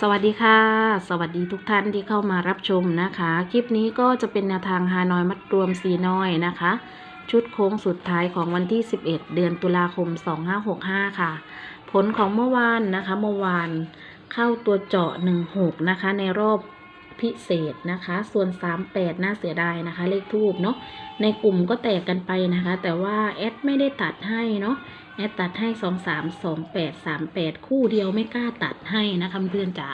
สวัสดีค่ะ สวัสดีทุกท่านที่เข้ามารับชมนะคะ คลิปนี้ก็จะเป็นแนวทางฮานอยมัดรวมสีน้อยนะคะ ชุดโค้งสุดท้ายของวันที่ 11 เดือนตุลาคม 2565 ค่ะ ผลของเมื่อวานนะคะ เมื่อวานเข้าตัวเจาะ 16 นะคะ ในรอบ พิเศษนะคะ ส่วน 38 น่าเสียดายนะคะ เลขทูบเนาะในกลุ่มก็แตกกันไปนะคะ แต่ว่าแอดไม่ได้ตัดให้เนาะแอดตัดให้สองสามสองแปดสามแปดคู่เดียวไม่กล้าตัดให้นะคะเพื่อนจ๋า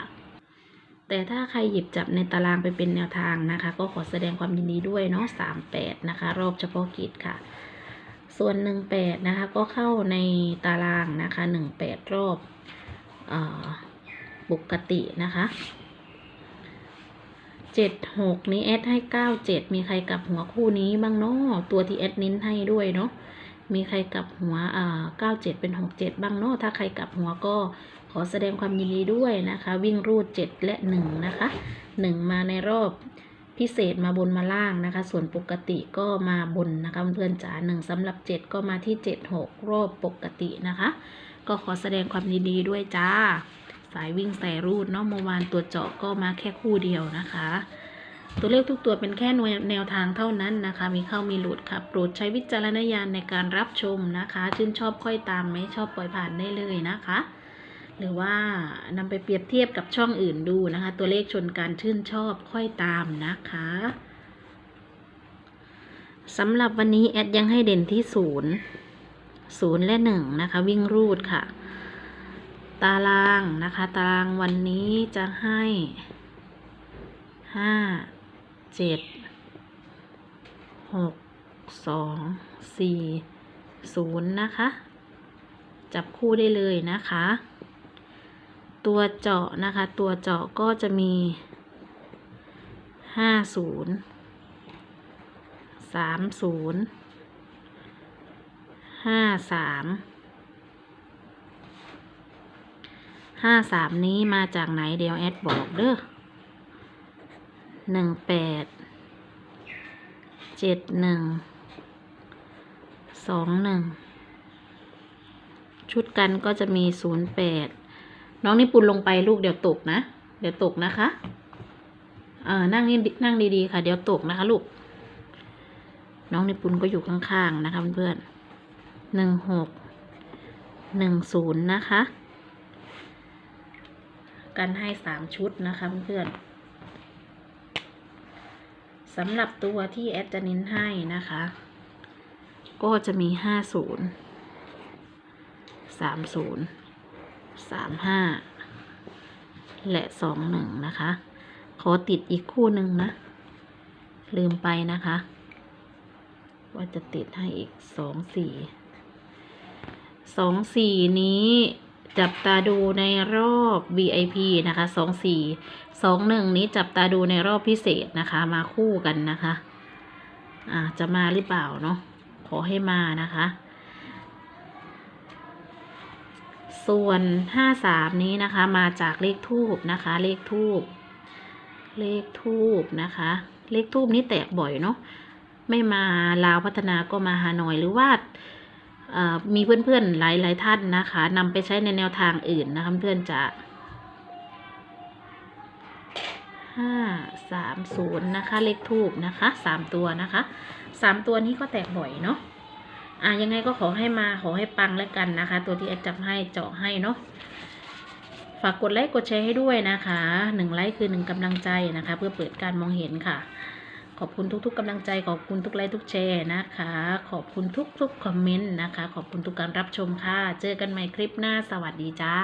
แต่ถ้าใครหยิบจับในตารางไปเป็นแนวทางนะคะ ก็ขอแสดงความยินดีด้วยเนาะสามแปดนะคะ รอบเฉพาะกิจค่ะ ส่วนหนึ่งแปดนะคะ ก็เข้าในตารางนะคะหนึ่งแปดรอบอปกตินะคะ เจ็ดหกนี้แอดให้เก้าเจ็ดมีใครกลับหัวคู่นี้บ้างเนาะตัวที่แอดนิ้นให้ด้วยเนาะมีใครกลับหัวอ่าเก้าเจ็ดเป็นหกเจ็ดบ้างเนาะถ้าใครกลับหัวก็ขอแสดงความยินดีด้วยนะคะ วิ่งรูดเจ็ดและหนึ่งนะคะหนึ่งมาในรอบพิเศษมาบนมาล่างนะคะ ส่วนปกติก็มาบนนะคะเพื่อนจ๋าหนึ่งสำหรับเจ็ดก็มาที่เจ็ดหกรอบปกตินะคะ ก็ขอแสดงความยินดีด้วยจ้า สายวิ่งสายรูดเนาะเมื่อวานตัวเจาะก็มาแค่คู่เดียวนะคะ ตัวเลขทุกตัวเป็นแค่แนวแนวทางเท่านั้นนะคะ มีเข้ามีหลุดค่ะ โปรดใช้วิจารณญาณในการรับชมนะคะ ชื่นชอบค่อยตามไม่ชอบปล่อยผ่านได้เลยนะคะ หรือว่านำไปเปรียบเทียบกับช่องอื่นดูนะคะ ตัวเลขชนการชื่นชอบค่อยตามนะคะสำหรับวันนี้แอดยังให้เด่นที่ศูนย์ศูนย์และหนึ่งนะคะ วิ่งรูดค่ะ ตารางนะคะ ตารางวันนี้จะให้ห้าเจ็ดหกสองสี่ศูนย์นะคะ จับคู่ได้เลยนะคะ ตัวเจาะนะคะ ตัวเจาะก็จะมีห้าศูนย์สามศูนย์ห้าสาม ห้าสามนี้มาจากไหนเดี๋ยวแอดบอกเด้อหนึ่งแปดเจ็ดหนึ่งสองหนึ่งชุดกันก็จะมีศูนย์แปดน้องนิปุนลงไปลูกเดี๋ยวตกนะ เดี๋ยวตกนะคะ เออนั่งนี่นั่งดีๆค่ะ เดี๋ยวตกนะคะลูก น้องนิปุนก็อยู่ข้างๆนะคะเพื่อนหนึ่งหกหนึ่งศูนย์นะคะ กันให้สามชุดนะคะเพื่อนๆสำหรับตัวที่แอดจะเน้นให้นะคะ ก็จะมีห้าศูนย์สามศูนย์สามห้าและสองหนึ่งนะคะ ขอติดอีกคู่หนึ่งนะ ลืมไปนะคะ ว่าจะติดให้อีกสองสี่สองสี่นี้ จับตาดูในรอบ VIP นะคะสองสี่สองหนึ่งนี้จับตาดูในรอบพิเศษนะคะ มาคู่กันนะคะ อ่าจะมาหรือเปล่าเนาะขอให้มานะคะ ส่วนห้าสามนี้นะคะ มาจากเลขทูบนะคะ เลขทูบเลขทูบนะคะ เลขทูบนี้แตกบ่อยเนาะไม่มาลาวพัฒนาก็มาฮานอยหรือว่า มีเพื่อนๆหลายๆท่านนะคะนำไปใช้ในแนวทางอื่นนะคะเพื่อนจะห้าสามศูนย์นะคะเลขทูบนะคะสามตัวนะคะสามตัวนี้ก็แตกบ่อยเนาะอะยังไงก็ขอให้มาขอให้ปังแล้วกันนะคะ ตัวที่แอดจับให้เจาะให้เนาะฝากกดไลค์กดแชร์ให้ด้วยนะคะหนึ่งไลค์คือหนึ่งกำลังใจนะคะ เพื่อเปิดการมองเห็นค่ะ ขอบคุณทุกๆกำลังใจ ขอบคุณทุกไลค์ทุกแชร์นะคะ ขอบคุณทุกๆคอมเมนต์นะคะ ขอบคุณทุกการรับชมค่ะ เจอกันใหม่คลิปหน้า สวัสดีจ้า